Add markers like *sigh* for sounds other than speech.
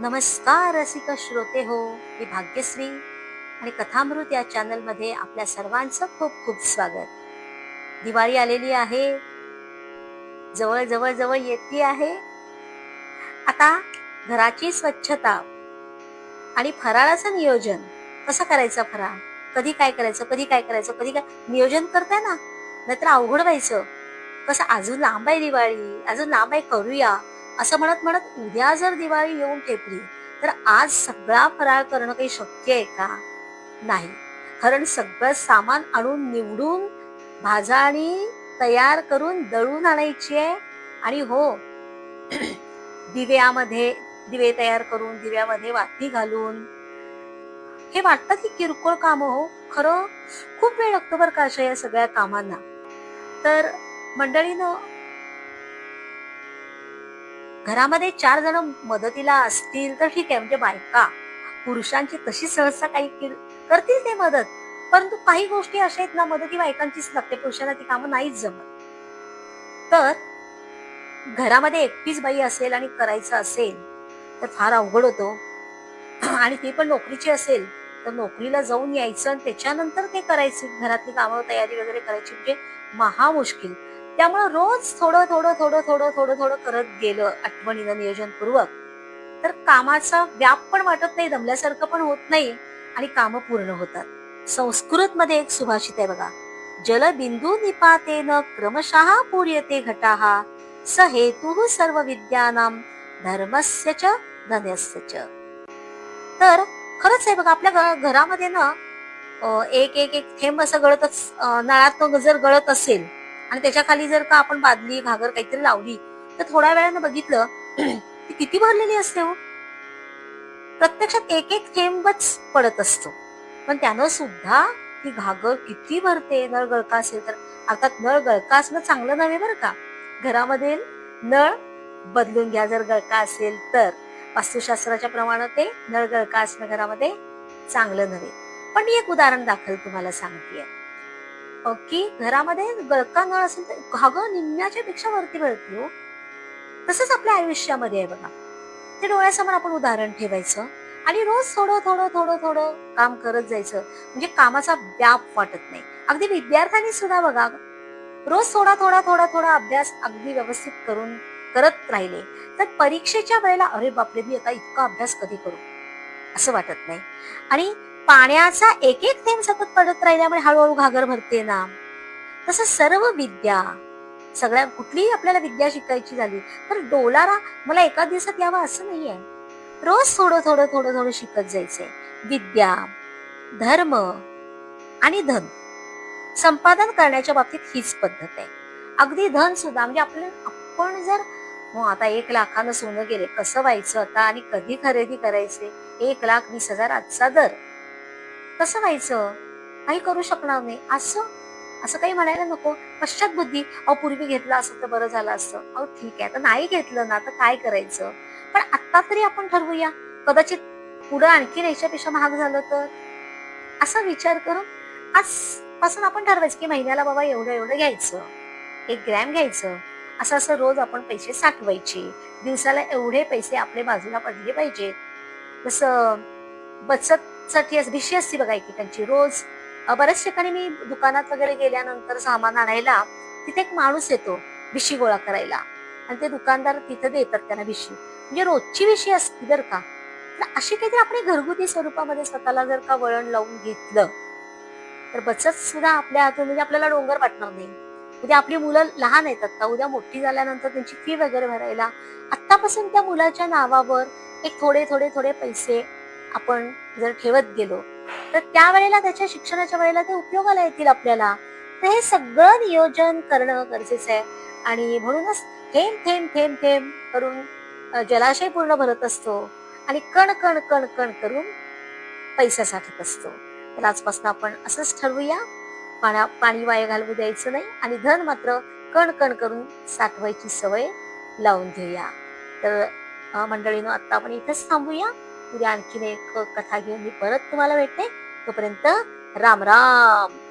नमस्कार रसिक श्रोते हो? मी भाग्यश्री आणि कथामृत या चॅनलमध्ये आपल्या सर्वांचं खूप खूप स्वागत. दिवाळी आलेली आहे. जवळ जवळ जवळ येते आहे. आता घराची स्वच्छता आणि फराळाचं नियोजन. कसं करायचं फराळ? कधी काय करायचं? कधी काय करायचं? कधी काय? नियोजन करताय ना? नाहीतर अवघड व्हायचं. कसं? अजून लांब आहे दिवाळी. अजून लांब आहे करूया. असं म्हणत म्हणत उद्या जर दिवाळी येऊन ठेपली तर आज सगळा फराळ करणं काही शक्य आहे का? नाही. कारण सगळं सामान आणून निवडून भाजाणी तयार करून दळून आणायची आहे. आणि हो *clears throat* दिव्यामध्ये दिवे तयार करून दिव्यामध्ये वाती घालून. हे वाटतं की किरकोळ काम हो. खरं खूप वेळ लागतो बरं का अशा या सगळ्या कामांना. तर मंडळीनं घरामध्ये चार जण मदतीला असतील तर ठीक आहे म्हणजे बायका. पुरुषांची तशी सहसा काही करतील ते मदत. परंतु काही गोष्टी अशा आहेत ना मदती बायकांचीच लागते पुरुषांना ती कामं नाहीच जमत. तर घरामध्ये एकटीच बाई असेल आणि करायचं असेल तर फार अवघड होतो. आणि ती पण नोकरीची असेल तर नोकरीला जाऊन यायचं आणि त्याच्यानंतर ते करायचे. घरातली कामं तयारी वगैरे करायची म्हणजे महा मुश्किल त्यामुळं रोज थोडं थोडं थोडं थोडं थोडं थोडं करत गेलं आठवणीनं नियोजनपूर्वक. तर कामाचा व्याप पण वाटत नाही दमल्यासारखं पण होत नाही आणि कामं पूर्ण होतात. संस्कृत मध्ये एक सुभाषित आहे बघा जलबिंदू निपातेन क्रमशः पूर्यते घटाहा स हेतु सर्व विद्यानाम धर्मस्य च धन्यस्य च. तर खरंच आहे बघा आपल्या घरामध्ये ना एक एक एक थेंब असं गळतच नळात जर गळत असेल आणि त्याच्याखाली जर का आपण बादली घागर काहीतरी लावली तर थोड्या वेळानं बघितलं *clears throat* ती किती भरलेली असते हो? प्रत्यक्षात एक एक थेंबच पडत असतो. पण त्यानं सुद्धा ती घागर किती भरते नळ गळका असेल तर. अर्थात नळ गळका असणं चांगलं नव्हे बरं का? घरामध्ये नळ बदलून घ्या जर गळका असेल तर. वास्तुशास्त्राच्या प्रमाणे ते नळ गळका असणं घरामध्ये चांगलं नव्हे. पण मी एक उदाहरण दाखल तुम्हाला सांगतेय. की घरामध्ये गळका नळ असेल तर घागर निम्म्याच्या पेक्षा वरती वळती हो. तसंच आपल्या आयुष्यामध्ये आहे बघा. ते डोळ्यासमोर आपण उदाहरण ठेवायचं आणि रोज थोडं थोडं थोडं थोडं काम करत जायचं. म्हणजे कामाचा व्याप वाटत नाही. अगदी विद्यार्थ्यांनी सुद्धा बघा रोज थोडा थोडा थोडा थोडा अभ्यास अगदी व्यवस्थित करून करत राहिले तर परीक्षेच्या वेळेला अरे बापरे मी आता इतका अभ्यास कधी करू? असं वाटत नाही. आणि पाण्याचा एक एक थेंब सतत पडत राहिल्यामुळे हळूहळू घागर भरते ना. तसं सर्व विद्या सगळ्या कुठलीही आपल्याला विद्या शिकायची झाली तर डोलारा मला एका दिवसात यावं असं नाहीये. रोज थोडं थोडं थोडं थोडं शिकत जायचंय. विद्या धर्म आणि धन. संपादन करण्याच्या बाबतीत हीच पद्धत आहे. अगदी धन सुद्धा म्हणजे आपलं आपण जर हो आता एक लाखानं सोनं गेले कसं व्हायचं आता आणि कधी खरेदी करायचे? एक लाख वीस हजार आजचा दर. कसं व्हायचं? काही करू शकणार नाही असं? असं काही म्हणायला नको. पश्चात बुद्धी अहो पूर्वी घेतलं असं तर बरं झालं असतं. अहो ठीक आहे. आता नाही घेतलं ना तर काय करायचं? पण आता तरी आपण ठरवूया. कदाचित पुढं आणखीन याच्यापेक्षा महाग झालं तर? असा विचार करून आजपासून आपण ठरवायचं की महिन्याला बाबा एवढं एवढं घ्यायचं. एक ग्रॅम घ्यायचं. असं असं रोज आपण पैसे साठवायचे. दिवसाला एवढे पैसे आपल्या बाजूला पडले पाहिजे जसं बचत असं भिशी असती बघा एकेकांची रोज बऱ्याच ठिकाणी मी दुकानात वगैरे गेल्यानंतर सामान आणायला तिथे एक माणूस येतो भिशी गोळा करायला. आणि ते दुकानदार तिथे देतात त्यांना भिशी. म्हणजे रोजची विषय असते जर का. तर अशी काहीतरी आपण घरगुती स्वरूपामध्ये स्वतःला जर का वळण लावून घेतलं तर बचत सुद्धा आपल्या हातून म्हणजे आपल्याला डोंगर वाटणार नाही. उद्या आपली मुलं लहान आहेत आता. उद्या मोठी झाल्यानंतर त्यांची फी वगैरे भरायला आत्तापासून त्या मुलाच्या नावावर एक थोडे थोडे थोडे पैसे आपण जर ठेवत गेलो तर त्यावेळेला त्याच्या शिक्षणाच्या वेळेला ते उपयोगाला येतील आपल्याला. तर हे सगळं नियोजन करणं गरजेचं आहे. आणि म्हणूनच थेंब थेंब थेंब थेंब करून जलाशय पूर्ण भरत असतो. आणि कण कण कण कण करून पैसा साठत असतो. तर आजपासून आपण असंच ठरवूया. पाण्या पाणी वाया घालवू द्यायचं नाही आणि धन मात्र कण कण करून साठवायची सवय लावून घेऊया. तर मंडळीनं आता आपण इथंच थांबूया. उद्या आणखीन एक कथा घेऊन मी परत तुम्हाला भेटते. तोपर्यंत राम राम.